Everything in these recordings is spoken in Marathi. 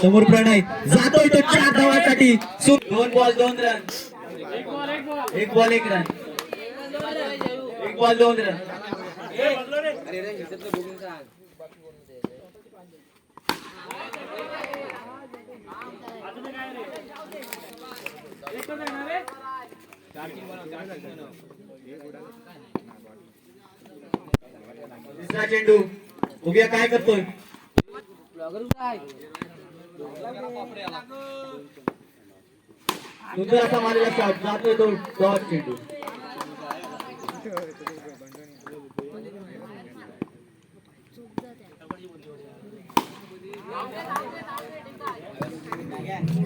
समोर प्रणय. जातोय तो चार धावासाठी. सु- दोन बॉल दोन रन एक बॉल एक रन एक बॉल दोन रन दुसरा चेंडू. उभ्या काय करतोय? सुंदर असा मारलेला शॉट जातोय तो डॉट चेंडू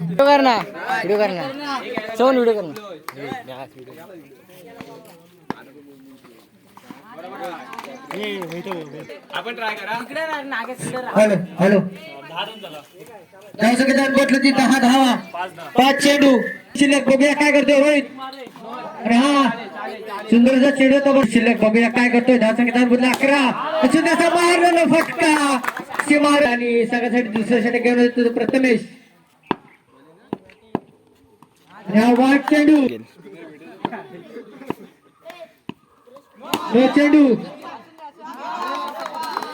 व्हिडिओ कर व्हिडिओ कर सोन व्हिडिओ कर. ना हॅलो हॅलो. धाव संख्या म्हटलं ती दहा धावा. पाच चेंडू. शिल्लक बघूया काय करतोय रोहित. अरे हा. सुंदरचा चेंडू होता बघ. शिल्लक बघूया काय करतोय. धाव संख्या बदला अकरा. सुंदरचा मारलेला फटका. सीमार आणि सगळ्यासाठी दुसऱ्यासाठी घेऊन येतो तो प्रथमेश. वाट चेंडू. तो चेंडू.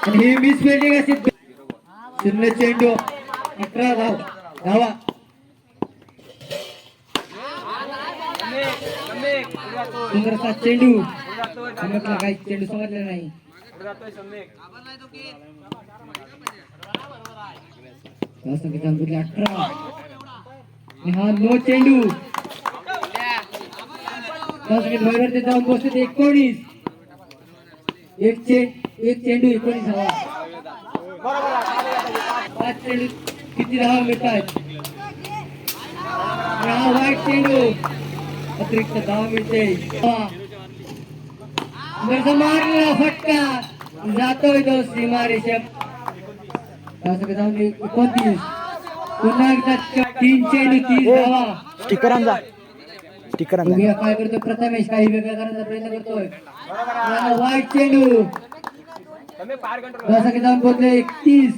आणि ही मिस फिल्डिंग अशी शून्य चेंडू. अठरा धाव. धावा. सुंदरचा चेंडू. समजला काही चेंडू समजला नाही. धाव अठरा हा नो चेंडू. जाऊन पोहोचते एकोणीस. एक चेंड. एक चेंडू एकोणीस धावा पाच चेंडू किती धावा मिळतात? हा वाईट चेंडू अतिरिक्त धावा मिळते. मारलेला फटका जातोय तो सीमारेषा जाऊन एकोणतीस. पुन्हा एकदा तीन चेंडू तीस धावा. स्टिकर आणजा. स्टिकर आणजा. बघूया काय करतो प्रथमेश काही वेगळा करण्याचा प्रयत्न करतोय. वाईट चेंडू. पोहोचले एकतीस.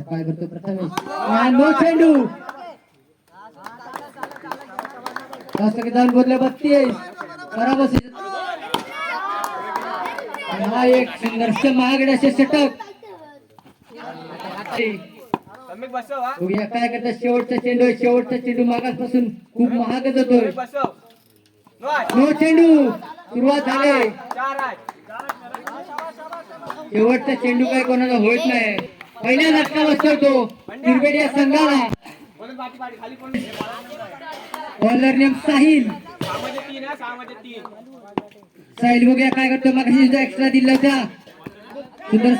काय करतो प्रथमेश. नो चेंडू. की जाऊन पोहोचले बत्तीस. बराबर आणि हा एक संघर्ष महागड्याचे षटक. काय करतात शेवटचा चेंडू. आहे. शेवटचा चेंडू मागासपासून खूप महागच होतोय नो चेंडू. सुरुवात झाली. शेवटचा चेंडू काय कोणाला होत नाही. पहिला झटका बसतोय तो. क्रिकेट या संघाला. Bowler name Sahil. साहिल बघूया काय करतो. मग एक्स्ट्रा दिला होता. सुंदर.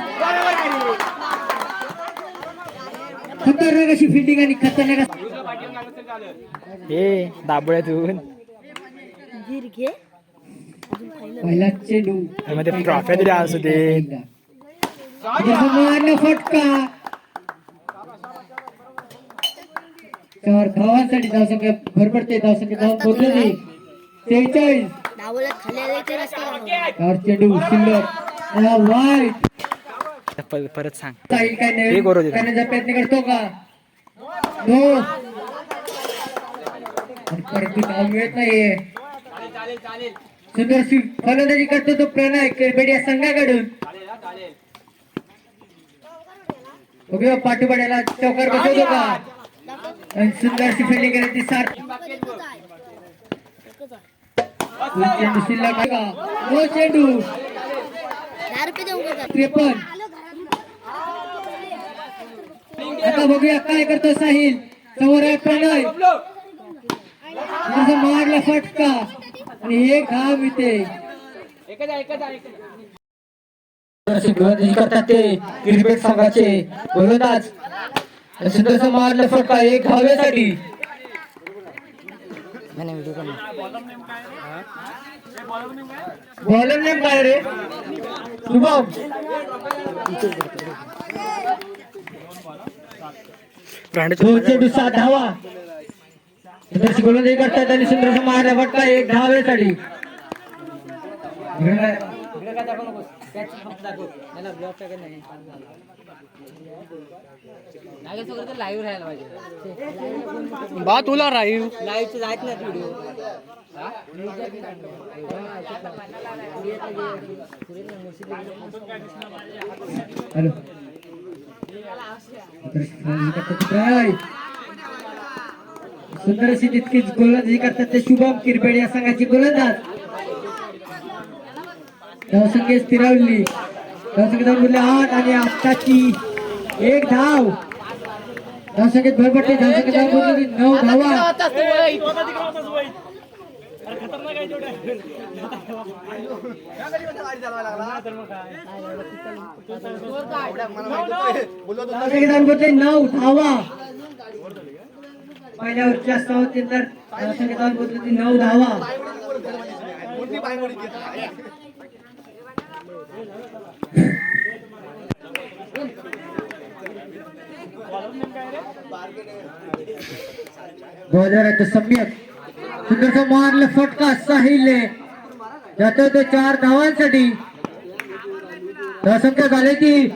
खतरनाक अशी फिल्डिंग आणि खतरनाक हे दाबोळ्यातून पहिला चेंडू मध्ये ट्रॉफी तरी असू दे जसं मारलं फटका. चार धावांसाठी धावसंख्या भर पडते धावसंख्या धाव पोहोचली सेहेचाळीस. चार चेंडू शिल्लक. हा वाईट. प- परत सांग. साहिल काय एक नवीन over होते. करण्याचा प्रयत्न करतो का? हो आणि परत ती धाव मिळत नाहीये. सुंदर सी फलंदाजी करतो तो प्रणय क्रिकेट या संघाकडून बघूया पाठोपाड्याला चौकार बसवतो का? आणि सुंदर सी फिल्डिंग करत ती सार चेंडू शिल्लक आहे का नो चेंडू. त्रेपन्न. आता बघूया काय करतो साहिल. समोर आहे प्रणय मारला फटका. आणि एक घाव इथे करतात ते क्रिकेट संघाचे गोलंदाज. आणि सुंदरसं मारलं फटका एक ना बॉलर नेम काय रे? शुभम. दोन चेंडू सात धावा. सुंदरशी गोलंदाजी करतात आणि सुंदरसं मारला फटका एक धावेसाठी. लाईव्ह राहायला पाहिजे बा तुला राहील लाईव्हचे जायत नाही व्हिडिओ हॅलो सुंदर अशी तितकीच गोलंदाजी करतात ते शुभम किरपेड या संघाची गोलंदाज. धावसंख्या स्थिरावली. धावसंख्या बोलले आठ आणि आत्ताची एक धाव. धावसंख्येत भर पडते धावसंख्या बोलले नऊ धावा. नऊ धावा. पहिल्यावर जास्त होते तर धावसंख्या बोलते नऊ धावा गोदराचं सम्यक. सुंदरचा मारलं फटका साहिलने जातो तो चार धावांसाठी. धावसंख्या झाले की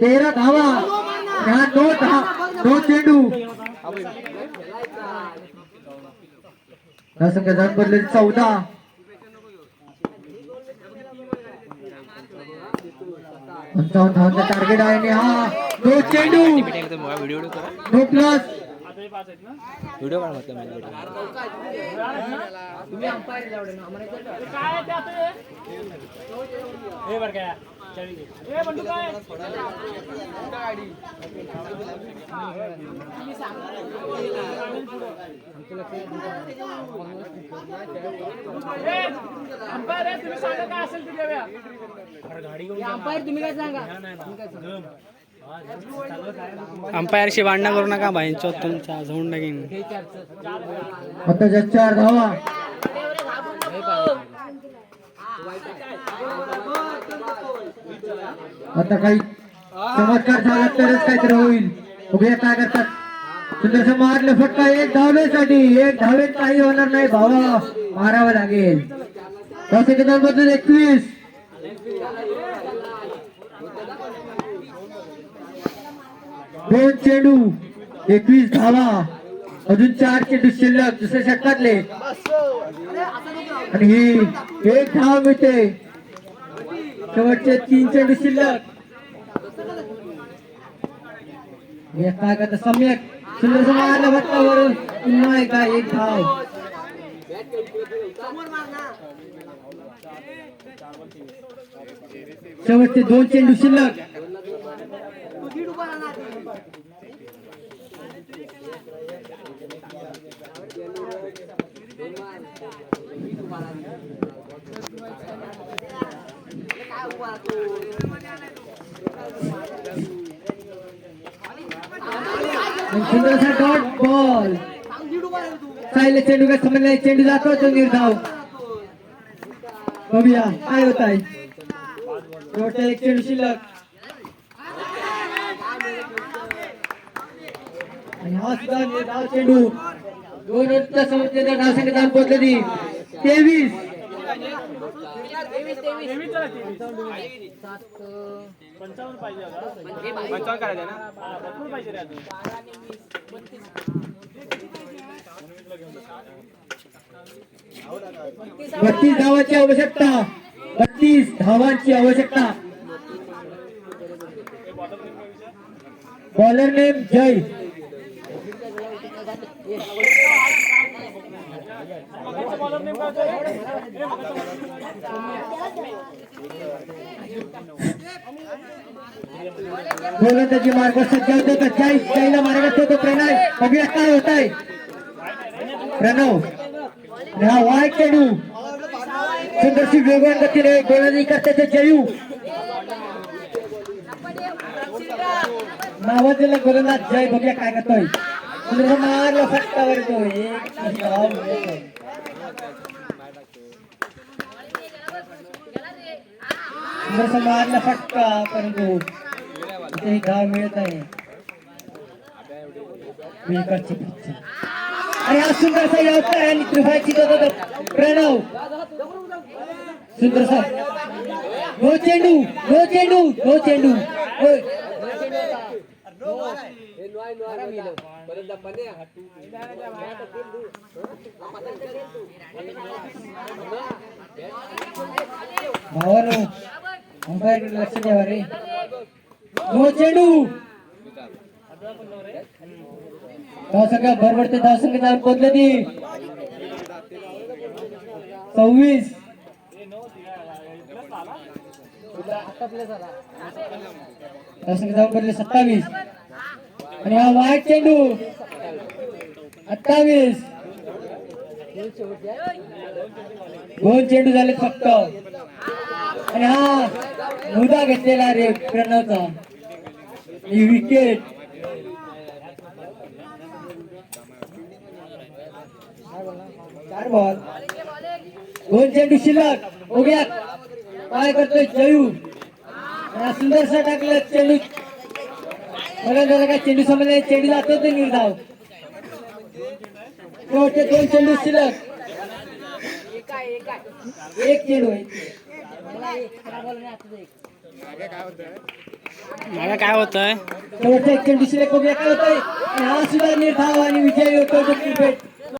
तेरा धावा. ह्या दोन धा दो चेंडू. धावसंख्या जाऊन बदलली चौदा. पंचावन्न धावांचा टार्गेट आहे आणि हा दो चेंडू. व्हिडिओ दो प्लस व्हिडिओ काढ म्हटलं अंपायर तुम्ही काय सांगा तुम्ही काय सांगा? अंपायरशी भांडणं करू नका भाईंच्या तुमच्या झोंड. आता जस्ट चार धावा हे. आता काही चमत्कार झाला तरच काहीतरी होईल. बघूया काय करतात सुंदरसं मारलं फक्त एक धावेसाठी एक धावेत काही होणार नाही भावा. मारावं लागेल. दस सेकंदांमधून एकवीस. दोन चेंडू एकवीस धावा. अजून चार चेंडू शिल्लक दुसऱ्या षटकातले. आणि ही एक धाव मिळते. शेवटचे तीन चेंडू शिल्लक. हे काय सम्यक. सुंदर मारलं भट्टावरून पुन्हा एकदा एक धाव. शेवटचे दोन चेंडू शिल्लक. सुंदरसा डॉट बॉल सायले चेंडू काय समज चेंडू जातो चंदीर धाव बघूया. काय होत आहे टोटल एक चेंडू शिल्लक आणि हा सुद्धा धाव चेंडू दोन रनच्या समस्येचा धाव पोहोचली तेवीस. बत्तीस धावांची आवश्यकता. बत्तीस धावांची आवश्यकता. Bowler name Jay. गोलंदाजी मार्ग सज्ज होतो तर जय जयला मार्ग होतो प्रणय बघूया काय होत आहे प्रणव. हा वाय चेडू सुंदरशी वेगवान गतीने गोलंदाजी करते जयू. नावाजलेला गोलंदाज जय. बघूया काय करतोय. सुंदर मारला फटकावर तो. एक. धाव मिळतोय. मारला फटका परंतु इथे धाव मिळत आहे. विकेटची पिच आणि हा सुंदरसा यावता आहे आणि त्रिभाची प्रणव. सुंदरसा नो चेंडू नो चेंडू नो चेंडू. भावानो. अंपायर लक्ष द्यावा रे नो चेंडू दहा संख्या भरभरते धाव संख्या बदलती सव्वीस धाव संख्या जाऊन बदलले सत्तावीस आणि हा वाईट चेंडू अठ्ठावीस दोन चेंडू झाले फक्त आणि हा मुदा घेतलेला रे प्रणवचा विकेट चार बॉल दोन चेंडू शिल्लक. उभ्या काय करतोय जयू. आणि हा सुंदरसा टाकलं चेंडू. बघा झालं का चेंडू समजले चेंडू जातो ते निर्धाव. दोन चेंडू शिल्लक. एक चेंडू मला काय होतंय? शेवटचा एक चेंडू शिल्लक बघूया काय होतंय? आणि हा सुद्धा निर्धाव आणि विजयी होतो क्रिकेट